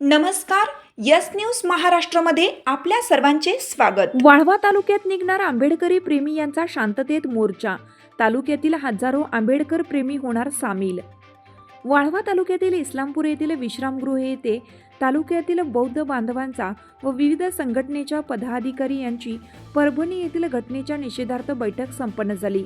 नमस्कार yes news महाराष्ट्रमध्ये आपल्या सर्वांचे स्वागत. वाळवा तालुक्यात निघणार आंबेडकरी प्रेमी यांचा शांततेत मोर्चा. तालुक्यातील हजारो आंबेडकर प्रेमी होणार सामील. वाळवा तालुक्यातील इस्लामपूर येथील विश्रामगृह येथे तालुक्यातील बौद्ध बांधवांचा व विविध संघटनेच्या पदाधिकारी यांची परभणी येथील घटनेच्या निषेधार्थ बैठक संपन्न झाली.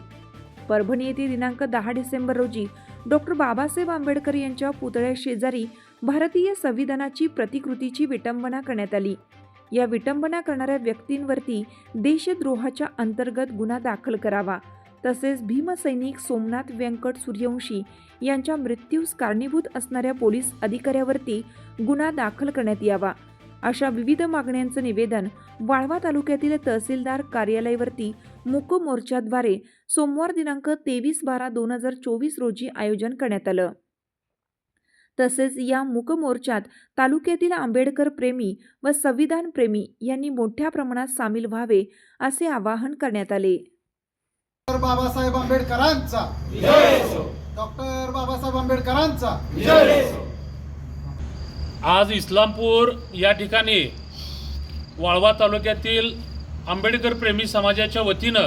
परभणी येथे दिनांक दहा डिसेंबर रोजी डॉक्टर बाबासाहेब आंबेडकर यांच्या पुतळ्या शेजारी भारतीय संविधानाची प्रतिकृतीची विटंबना करण्यात आली. या विटंबना करणाऱ्या व्यक्तींवरती देशद्रोहाच्या अंतर्गत गुन्हा दाखल करावा तसेच भीमसैनिक सोमनाथ व्यंकट सूर्यवंशी यांच्या मृत्यूस कारणीभूत असणाऱ्या पोलीस अधिकाऱ्यावरती गुन्हा दाखल करण्यात यावा. अशा विविध मागण्यांचं निवेदन वाळवा तालुक्यातील तहसीलदार कार्यालयावरती मूक मोर्चाद्वारे सोमवार दिनांक तेवीस बारा दोन हजार चोवीस रोजी आयोजन करण्यात आलं. तसेच या मूक मोर्चात तालुक्यातील आंबेडकर प्रेमी व संविधान प्रेमी यांनी मोठ्या प्रमाणात सामील व्हावे असे आवाहन करण्यात आले. डॉक्टर बाबासाहेब आंबेडकरांचा. डॉक्टर बाबासाहेब आंबेडकरांचा. आज इस्लामपूर या ठिकाणी वाळवा तालुक्यातील आंबेडकर प्रेमी समाजाच्या वतीनं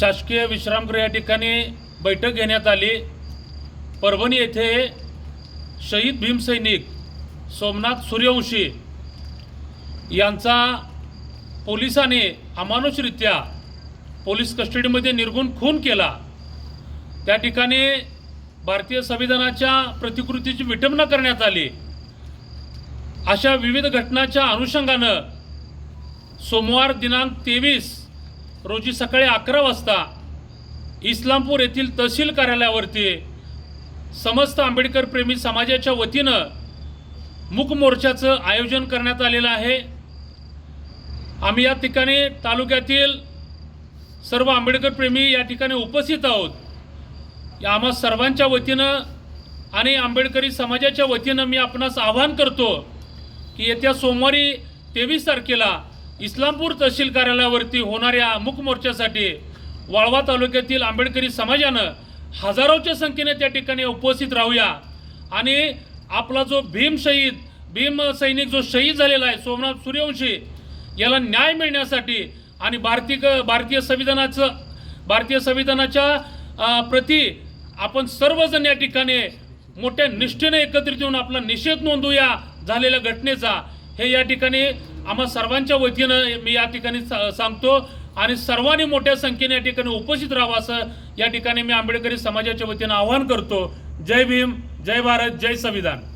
शासकीय विश्रामगृह या ठिकाणी बैठक घेण्यात आली. परभणी येथे शहीद भीमसैनिक सोमनाथ सूर्यवंशी यांचा पोलिसांनी अमानुषरित्या पोलीस कस्टडीमध्ये निर्गुण खून केला. त्या ठिकाणी भारतीय संविधानाच्या प्रतिकृतीची विटंबना करण्यात आली. अशा विविध घटनाच्या अनुषंगानं सोमवार दिनांक तेवीस रोजी सकाळी अकरा वाजता इस्लामपूर येथील तहसील कार्यालयावरती समस्त आंबेडकर प्रेमी समाजाच्या वतीनं मूकमोर्चाचं आयोजन करण्यात आलेलं आहे. आम्ही या ठिकाणी तालुक्यातील सर्व आंबेडकर प्रेमी या ठिकाणी उपस्थित आहोत. या आम्हा सर्वांच्या वतीनं आणि आंबेडकरी समाजाच्या वतीनं मी आपणास आवाहन करतो की येत्या सोमवारी तेवीस तारखेला इस्लामपूर तहसील कार्यालयावरती होणाऱ्या मूक मोर्चासाठी वाळवा तालुक्यातील आंबेडकरी समाजानं हजारोच्या संख्येने त्या ठिकाणी उपस्थित राहूया. आणि आपला जो भीम शहीद भीम सैनिक जो शहीद झालेला आहे सोमनाथ सूर्यवंशी याला न्याय मिळण्यासाठी आणि भारतीय भारतीय संविधानाचं भारतीय संविधानाच्या प्रति प्रती आपण सर्वजण या ठिकाणी मोठ्या निष्ठेने एकत्रित येऊन आपला निषेध नोंदवूया झालेल्या घटनेचा. हे या ठिकाणी आम्हा सर्वांच्या वतीनं मी या ठिकाणी सांगतो आणि सर्वांनी मोठ्या संख्येने या ठिकाणी उपस्थित राहावं असं या ठिकाणी मी आंबेडकरी समाजाच्या वतीनं आवाहन करतो. जय भीम जय भारत जय संविधान.